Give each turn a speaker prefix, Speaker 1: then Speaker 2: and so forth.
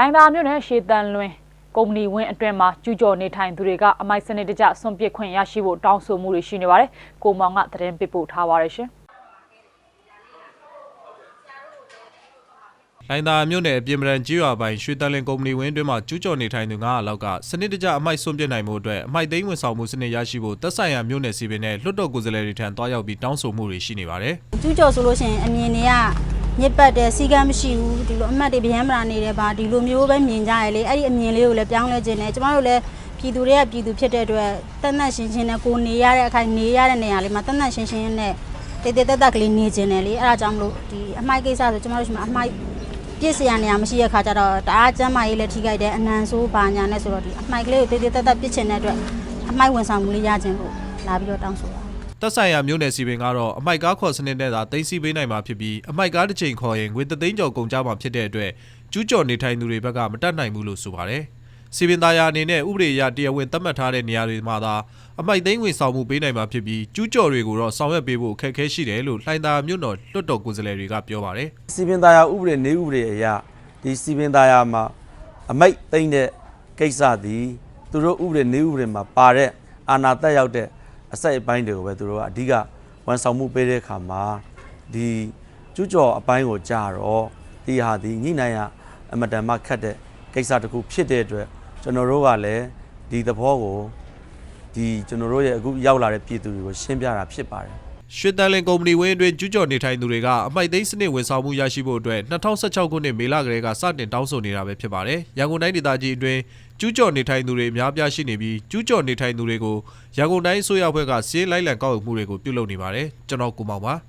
Speaker 1: လိုင်သာမြို့နယ်ရှေတန်လွင်ကုမ္ပဏီဝင်းအတွင်းမှာကျူးကျော်နေထိုင်သူတွေကအမိုက်စနစ်တကျဆွန့်ပစ်ခွင့်ရရှိဖို့တောင်းဆိုမှုတွေရှိနေပါတယ်။ကိုမောင်ကသတင်းပေးပို့ထားပါတယ်ရှင်။
Speaker 2: လိုင်သာမြို့နယ်အပြင်ပရန်ကြီးရွာပိုင်းရွှေတန်လင်ကုမ္ပဏီဝင်းအတွင်းမှာကျူးကျော်နေထိုင်သူ900လောက်ကစနစ်တကျအမိုက်စွန့်ပစ်နိုင်မှုအတွက်အမိုက်သိမ်းဝန်ဆောင်မှုစနစ်ရရှိဖို့သက်ဆိုင်ရာမြို့နယ်စီပင်နဲ့လွှတ်တော်ကိုယ်စားလှယ်တွေထံတွားရောက်ပြီးတောင်းဆိုမှုတွေရှိနေပါတယ်
Speaker 3: ကျူးကျော်ဆိုလို့ရှိရင်အမြင်တွေက ညစ်ပတ်တယ်စီကံမရှိဘူးဒီလိုအမှတ်တွေဗျမ်းမလာနေတယ်ပါဒီလိုမျိုးပဲမြင်ကြရလေအဲ့ဒီအမြင်လေးကိုလည်းပြောင်းလဲခြင်းနဲ့ကျမတို့လည်းပြည်သူတွေကပြည်သူဖြစ်တဲ့အတွက်တန်တန့်ရှင်းရှင်းနဲ့ကိုနေရတဲ့အခိုင်နေရတဲ့နေရာလေးမှာတန်တန့်ရှင်းရှင်းနဲ့တေးတေးတက်တက်ကလေးနေခြင်းနဲ့လေအဲ့ဒါကြောင့်မလို့ဒီအမိုက်ကိစ္စဆိုကျမတို့ရှိမှာအမိုက်ပြစ်စရာနေရာမရှိတဲ့ခါကျတော့တအားကျမ်းမာရေးလည်းထိခိုက်တယ်အနံဆိုးပါညာနဲ့ဆိုတော့ဒီအမိုက်ကလေးကိုတေးတေးတက်တက်ပြစ်ချင်တဲ့အတွက်အမိုက်ဝန်ဆောင်မှုလေးရခြင်းလို့လာပြီးတော့တောင်းဆိုတာ။
Speaker 2: သက်ဆိုင်ရာမြို့နယ်စီပင်ကတော့အမိုက်ကားခေါ်စနစ်နဲ့သာသိမ်းဆည်းပေးနိုင်မှာဖြစ်ပြီးအမိုက်ကားတစ်ချိန်ခေါ်ရင်ငွေသသိန်းကျော်ကုန်ကြမှာဖြစ်တဲ့အတွက်ကျူးကျော်နေထိုင်သူတွေဘက်ကမတတ်နိုင်ဘူးလို့ဆိုပါတယ်။စီပင်သားယာအနေနဲ့ဥပဒေအရတရားဝင်သတ်မှတ်ထားတဲ့နေရာတွေမှာသာအမိုက်သိမ်းဝင်ဆောင်မှုပေးနိုင်မှာဖြစ်ပြီးကျူးကျော်တွေကိုတော့ဆောင်ရွက်ပေးဖို့အခက်အခဲရှိတယ်လို့လှိုင်သာမြို့တော်လွှတ်တော်ကိုယ်စားလှယ်တွေကပြောပါတယ်
Speaker 4: စီပင်သားယာဥပဒေနေဥပဒေအရဒီစီပင်သားယာမှာအမိတ်သိမ့်တဲ့ကိစ္စသည်သူတို့ဥပဒေနေဥပဒေမှာပါတဲ့အာဏာတက်ရောက်တဲ့ အစိတ်အပိုင်းတွေကိုပဲသူတို့ကအဓိကဝန်ဆောင်မှုပေးတဲ့အခါမှာဒီကျူးကျော်အပိုင်းကိုကြာတော့ဒီဟာဒီညှိနှိုင်းရအမတန်မှခတ်တဲ့ကိစ္စတစ်ခုဖြစ်တဲ့အတွက်ကျွန်တော်တို့ကလည်းဒီသဘောကိုဒီကျွန်တော်တို့ရဲ့အခုရောက်လာတဲ့ပြည်သူတွေကိုရှင်းပြတာဖြစ်ပါတယ်
Speaker 2: ရွှေတန်လင်ကုမ္ပဏီဝင်းအတွင်းကျူးကျော်နေထိုင်သူတွေကအမိုက်သိမ်းစနစ်ဝန်ဆောင်မှုရရှိဖို့အတွက်2016ခုနှစ်မေလကလေးကစတင်တောင်းဆိုနေတာပဲဖြစ်ပါတယ်။ရန်ကုန်တိုင်းဒေသကြီးအတွင်းကျူးကျော်နေထိုင်သူတွေအများပြားရှိနေပြီးကျူးကျော်နေထိုင်သူတွေကိုရန်ကုန်တိုင်းအစိုးရဘက်ကစီးလိုက်လံကောက်ယူမှုတွေကိုပြုလုပ်နေပါတယ်။ကျွန်တော်ကိုမောင်ပါ။